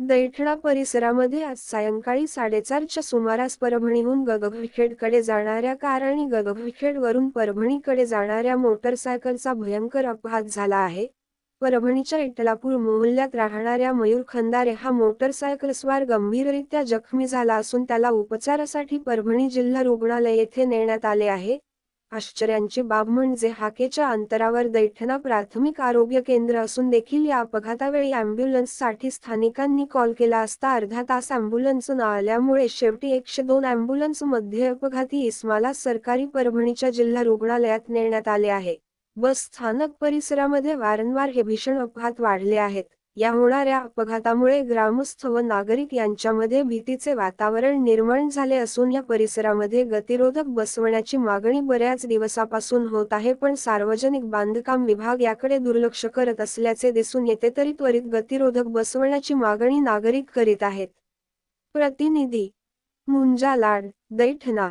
दैठणा परिसरामध्ये आज सायंकाळी साडेचारच्या सुमारास परभणीहून गगभविखेडकडे जाणाऱ्या कार आणि गगभविखेडवरून परभणीकडे जाणाऱ्या मोटरसायकलचा भयंकर अपघात झाला आहे. परभणीच्या इटलापूर मोहल्ल्यात राहणाऱ्या मयूर खंदारे हा मोटरसायकलस्वार गंभीररित्या जखमी झाला असून त्याला उपचारासाठी परभणी जिल्हा रुग्णालय येथे नेण्यात आले आहे. आश्चर्यांची बाब म्हणजे हाकेच्या अंतरावर दैठणा प्राथमिक आरोग्य केंद्र असून देखील या अपघातावेळी अँब्युलन्ससाठी स्थानिकांनी कॉल केला असता अर्धा तास अँब्युलन्स न आल्यामुळे शेवटी एकशे दोन अँब्युलन्समध्ये अपघाती इस्माला सरकारी परभणीच्या जिल्हा रुग्णालयात नेण्यात आले आहे. बस स्थानक परिसरामध्ये वारंवार हे भीषण अपघात वाढले आहेत. या होणाऱ्या अपघातामुळे ग्रामस्थ व नागरिक यांच्यामध्ये भीतीचे वातावरण निर्माण झाले असून या परिसरामध्ये गतिरोधक बसवण्याची मागणी बऱ्याच दिवसापासून होत आहे पण सार्वजनिक बांधकाम विभाग याकडे दुर्लक्ष करत असल्याचे दिसून येते तरी त्वरित गतिरोधक बसवण्याची मागणी नागरिक करीत आहेत. प्रतिनिधी मुंजा लाड दैठणा